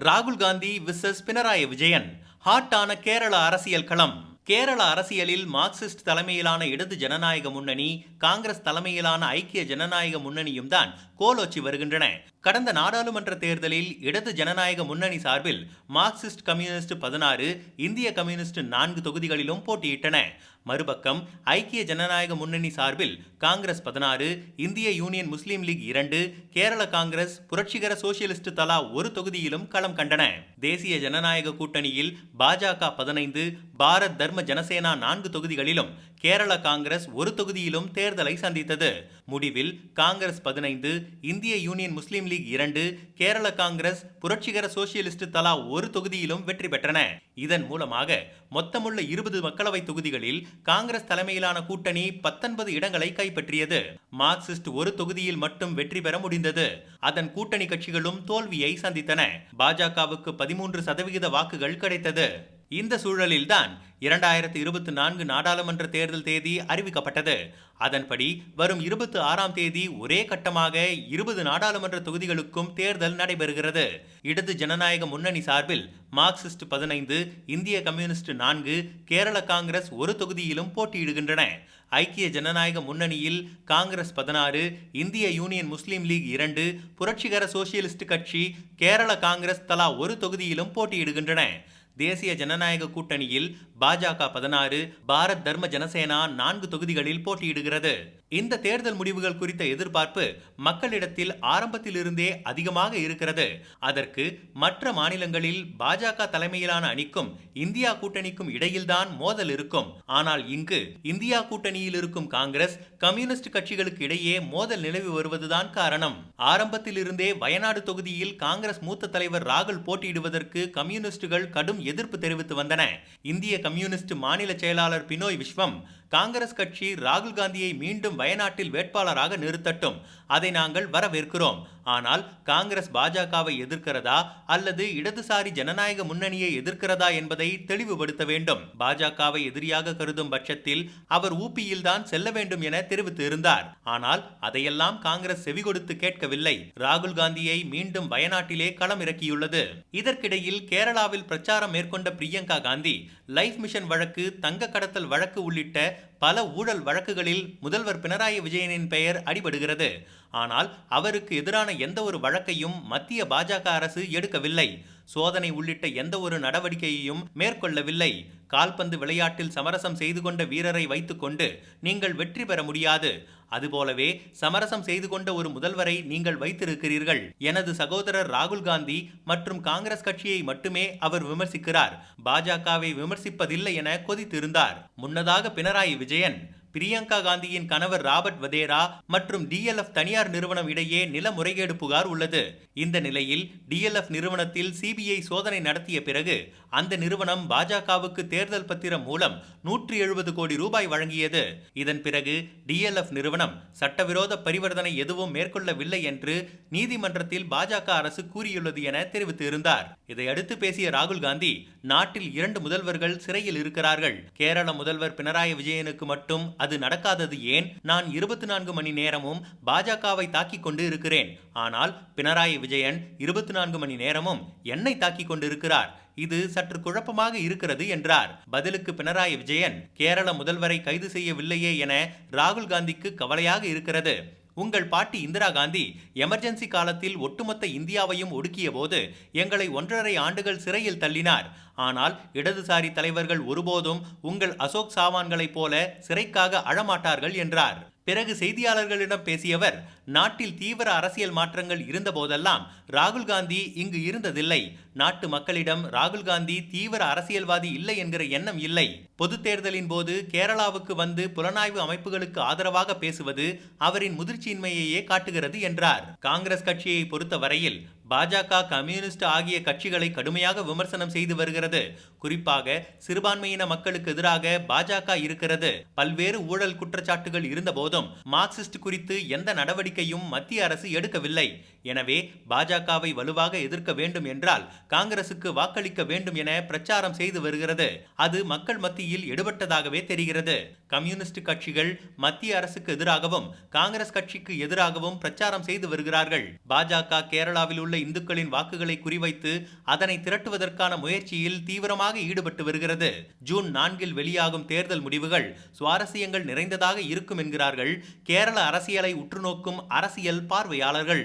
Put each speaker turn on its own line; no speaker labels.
ராகுல் காந்தி விசஸ் பினராயி விஜயன். ஹாட்டான கேரள அரசியல் களம். கேரள அரசியலில் மார்க்சிஸ்ட் தலைமையிலான இடது ஜனநாயக முன்னணி காங்கிரஸ் தலைமையிலான ஐக்கிய ஜனநாயக முன்னணியும் தான் கோலோச்சி வருகின்றன. கடந்த நாடாளுமன்ற தேர்தலில் இடது ஜனநாயக முன்னணி சார்பில் மார்க்சிஸ்ட் கம்யூனிஸ்ட் பதினாறு இந்திய கம்யூனிஸ்ட் நான்கு தொகுதிகளிலும் போட்டியிட்டன. மறுபக்கம் ஐக்கிய ஜனநாயக முன்னணி சார்பில் காங்கிரஸ் பதினாறு இந்திய யூனியன் முஸ்லீம் லீக் இரண்டு கேரள காங்கிரஸ் புரட்சிகர சோசியலிஸ்ட் தலா ஒரு தொகுதியிலும் களம் கண்டன. தேசிய ஜனநாயக கூட்டணியில் பாஜக பதினைந்து பாரத் தர்ம ஜனசேனா நான்கு தொகுதிகளிலும் கேரள காங்கிரஸ் ஒரு தொகுதியிலும் தேர்தலை சந்தித்தது. முடிவில் காங்கிரஸ் பதினைந்து இந்திய யூனியன் முஸ்லீம் லீக் இரண்டு கேரள காங்கிரஸ் புரட்சிகர சோசியலிஸ்ட் தலா ஒரு தொகுதியிலும் வெற்றி பெற்றன. இதன் மூலமாக மொத்தமுள்ள இருபது மக்களவை தொகுதிகளில் காங்கிரஸ் தலைமையிலான கூட்டணி பத்தொன்பது இடங்களை கைப்பற்றியது. மார்க்சிஸ்ட் ஒரு தொகுதியில் மட்டும் வெற்றி பெற முடிந்தது. அதன் கூட்டணி கட்சிகளும் தோல்வியை சந்தித்தன. பாஜகவுக்கு பதிமூன்று சதவிகித வாக்குகள் கிடைத்தது. இந்த சூழலில்தான் இரண்டாயிரத்து இருபத்தி நான்கு நாடாளுமன்ற தேர்தல் தேதி அறிவிக்கப்பட்டது. அதன்படி வரும் இருபத்தி ஆறாம் தேதி ஒரே கட்டமாக இருபது நாடாளுமன்ற தொகுதிகளுக்கும் தேர்தல் நடைபெறுகிறது. இடது ஜனநாயக முன்னணி சார்பில் மார்க்சிஸ்ட் பதினைந்து இந்திய கம்யூனிஸ்ட் நான்கு கேரள காங்கிரஸ் ஒரு தொகுதியிலும் போட்டியிடுகின்றன. ஐக்கிய ஜனநாயக முன்னணியில் காங்கிரஸ் பதினாறு இந்திய யூனியன் முஸ்லீம் லீக் இரண்டு புரட்சிகர சோசியலிஸ்ட் கட்சி கேரள காங்கிரஸ் தலா ஒரு தொகுதியிலும் போட்டியிடுகின்றன. தேசிய ஜனநாயக கூட்டணியில் பாஜக பதினாறு பாரத் தர்ம ஜனசேனா நான்கு தொகுதிகளில் போட்டியிடுகிறது. இந்த தேர்தல் முடிவுகள் குறித்த எதிர்பார்ப்பு மக்களிடத்தில் ஆரம்பத்திலிருந்தே அதிகமாக இருக்கிறது. அதற்கு மற்ற மாநிலங்களில் பாஜக தலைமையிலான அணிக்கும் இந்தியா கூட்டணிக்கும் இடையில்தான் மோதல் இருக்கும். ஆனால் இங்கு இந்தியா கூட்டணியில் இருக்கும் காங்கிரஸ் கம்யூனிஸ்ட் கட்சிகளுக்கு இடையே மோதல் நிலவி வருவதுதான் காரணம். ஆரம்பத்திலிருந்தே வயநாடு தொகுதியில் காங்கிரஸ் மூத்த தலைவர் ராகுல் போட்டியிடுவதற்கு கம்யூனிஸ்டுகள் கடும் எதிர்ப்பு தெரிவித்து வந்தன. இந்திய கம்யூனிஸ்ட் மாநில செயலாளர் பினோய் விஸ்வம் காங்கிரஸ் கட்சி ராகுல் காந்தியை மீண்டும் வயநாட்டில் வேட்பாளராக நிறுத்தட்டும். அதை நாங்கள் வரவேற்கிறோம். ஆனால் காங்கிரஸ் பாஜகவை எதிர்க்கிறதா? அல்லது இடதுசாரி ஜனநாயக முன்னணியை எதிர்க்கிறதா என்பதை தெளிவுபடுத்த வேண்டும். பாஜகவை எதிரியாக கருதும் பட்சத்தில் அவர் ஊபியில்தான் செல்ல வேண்டும் என தெரிவித்து இருந்தார். ஆனால் அதையெல்லாம் காங்கிரஸ் செவி கொடுத்து கேட்கவில்லை. ராகுல் காந்தியை மீண்டும் வயநாட்டிலே களம் இறக்கியுள்ளது. இதற்கிடையில் கேரளாவில் பிரச்சாரம் மேற்கொண்ட பிரியங்கா காந்தி லைஃப் மிஷன் வழக்கு தங்க கடத்தல் வழக்கு உள்ளிட்ட பல ஊழல் வழக்குகளில் முதல்வர் பின பினராயி விஜயனின் பெயர் அடிபடுகிறது. ஆனால் அவருக்கு எதிரான எந்த ஒரு வழக்கையும் மத்திய பாஜக அரசு எடுக்கவில்லை. சோதனை உள்ளிட்ட எந்த ஒரு நடவடிக்கையையும் மேற்கொள்ளவில்லை. கால்பந்து விளையாட்டில் சமரசம் செய்து கொண்ட வீரரை வைத்துக்கொண்டு நீங்கள் வெற்றி பெற முடியாது. அதுபோலவே சமரசம் செய்து கொண்ட ஒரு முதல்வரை நீங்கள் வைத்திருக்கிறீர்கள். எனது சகோதரர் ராகுல் காந்தி மற்றும் காங்கிரஸ் கட்சியை மட்டுமே அவர் விமர்சிக்கிறார். பாஜகவை விமர்சிப்பதில்லை என கொதித்திருந்தார். முன்னதாக பினராயி விஜயன் பிரியங்கா காந்தியின் கணவர் ராபர்ட் வதேரா மற்றும் டிஎல்எஃப் தனியார் நிறுவனம் இடையே நில முறைகேடு புகார் உள்ளது. இந்த நிலையில் டிஎல்எஃப் நிறுவனத்தில் சிபிஐ சோதனை நடத்திய பிறகு அந்த நிறுவனம் பாஜகவுக்கு தேர்தல் பத்திரம் மூலம் நூற்றி எழுபது கோடி ரூபாய் வழங்கியது. இதன் பிறகு டிஎல்எஃப் நிறுவனம் சட்டவிரோத பரிவர்த்தனை எதுவும் மேற்கொள்ளவில்லை என்று நீதிமன்றத்தில் பாஜக அரசு கூறியுள்ளது என தெரிவித்து இருந்தார். இதையடுத்து பேசிய ராகுல் காந்தி நாட்டில் இரண்டு முதல்வர்கள் சிறையில் இருக்கிறார்கள். கேரள முதல்வர் பினராயி விஜயனுக்கு மட்டும் அது நடக்காதது ஏன்? நான் இருபத்தி நான்கு மணி நேரமும் பாஜகவை தாக்கிக் கொண்டு இருக்கிறேன். ஆனால் பினராயி விஜயன் இருபத்தி நான்கு மணி நேரமும் என்னை தாக்கிக் கொண்டிருக்கிறார். இது சற்று குழப்பமாக இருக்கிறது என்றார். பதிலுக்கு பினராயி விஜயன் கேரள முதல்வரை கைது செய்யவில்லையே என ராகுல் காந்திக்கு கவலையாக இருக்கிறது. உங்கள் பாட்டி இந்திரா காந்தி எமர்ஜென்சி காலத்தில் ஒட்டுமொத்த இந்தியாவையும் ஒடுக்கிய போது எங்களை ஒன்றரை ஆண்டுகள் சிறையில் தள்ளினார். ஆனால் இடதுசாரி தலைவர்கள் ஒருபோதும் உங்கள் அசோக் சாவான்களைப் போல சிறைக்காக அழமாட்டார்கள் என்றார். பிறகு செய்தியாளர்களிடம் பேசியவர் நாட்டில் தீவிர அரசியல் மாற்றங்கள் இருந்தபோதெல்லாம் ராகுல் காந்தி இங்கு இருந்ததில்லை. நாட்டு மக்களிடம் ராகுல் காந்தி தீவிர அரசியல்வாதி இல்லை என்கிற எண்ணம் இல்லை. பொது தேர்தலின் போது கேரளாவுக்கு வந்து புலனாய்வு அமைப்புகளுக்கு ஆதரவாக பேசுவது அவரின் முதிர்ச்சியின்மையையே காட்டுகிறது என்றார். காங்கிரஸ் கட்சியை பொறுத்தவரையில் பாஜக கம்யூனிஸ்ட் ஆகிய கட்சிகளை கடுமையாக விமர்சனம் செய்து வருகிறது. குறிப்பாக சிறுபான்மையின மக்களுக்கு எதிராக பாஜக இருக்கிறது. பல்வேறு ஊழல் குற்றச்சாட்டுகள் இருந்தபோதும் மார்க்சிஸ்ட் குறித்து எந்த நடவடிக்கையும் மத்திய அரசு எடுக்கவில்லை. எனவே பாஜகவை வலுவாக எதிர்க்க வேண்டும் என்றால் காங்கிரசுக்கு வாக்களிக்க வேண்டும் என பிரச்சாரம் செய்து வருகிறது. அது மக்கள் மத்தியில் எடுபட்டதாகவே தெரிகிறது. கம்யூனிஸ்ட் கட்சிகள் மத்திய அரசுக்கு எதிராகவும் காங்கிரஸ் கட்சிக்கு எதிராகவும் பிரச்சாரம் செய்து வருகிறார்கள். பாஜக கேரளாவில் உள்ள இந்துக்களின் வாக்குகளை குறிவைத்து அதனை திரட்டுவதற்கான முயற்சியில் தீவிரமாக ஈடுபட்டு வருகிறது. ஜூன் நான்கில் வெளியாகும் தேர்தல் முடிவுகள் சுவாரஸ்யங்கள் நிறைந்ததாக இருக்கும் என்கிறார்கள் கேரள அரசியலை உற்றுநோக்கும் அரசியல் பார்வையாளர்கள்.